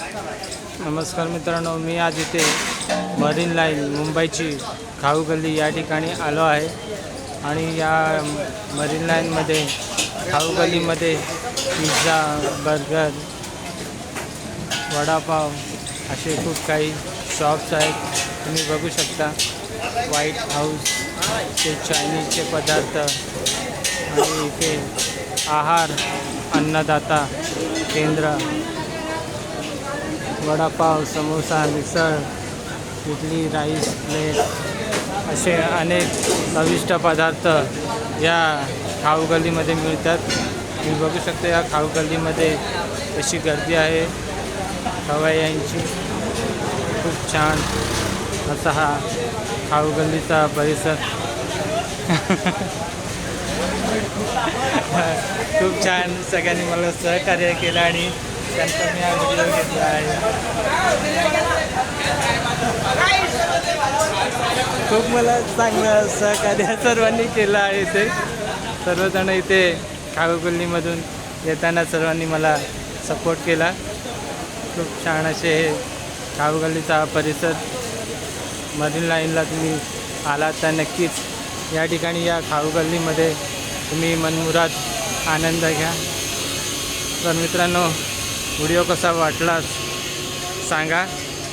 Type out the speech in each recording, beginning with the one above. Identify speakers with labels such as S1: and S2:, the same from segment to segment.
S1: नमस्कार मित्रांनो मी आज इथे मरीन लाईन मुंबईची खाऊ गल्ली या ठिकाणी आलो आहे. आणि या मरीन लाईनमध्ये खाऊ गल्लीमध्ये पिझ्झा बर्गर वडापाव असे खूप काही शॉप्स आहेत. तुम्ही बघू शकता व्हाईट हाऊस ते चायनीजचे पदार्थ आणि इथे आहार अन्नदाता केंद्र वडापाव समोसा मिसळ इडली राईस प्लेट असे अनेक चविष्ट पदार्थ या खाऊ गल्लीमध्ये मिळतात. मी बघू शकतो या खाऊ गल्लीमध्ये गर्दी आहे. खवय्यांची खूप छान असा हा खाऊ गल्लीचा परिसर. खूप छान सगळ्यांनी मला सहकार्य केलं आणि त्यांचा मी व्हिडिओ घेतला आहे खूप मला चांगलं सहकार्य सर्वांनी केलं आहे इथे. सर्वजण इथे खाऊगल्लीमधून येताना सर्वांनी मला सपोर्ट केला. खूप छान असे हे खाऊगल्लीचा हा परिसर. मधील लाईनला तुम्ही आलात तर नक्कीच या ठिकाणी या खाऊगल्लीमध्ये तुम्ही मनमुराद आनंद घ्या. तर मित्रांनो व्हिडिओ कसा वाटला सांगा.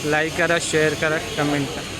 S1: लाईक करा शेअर करा कमेंट करा.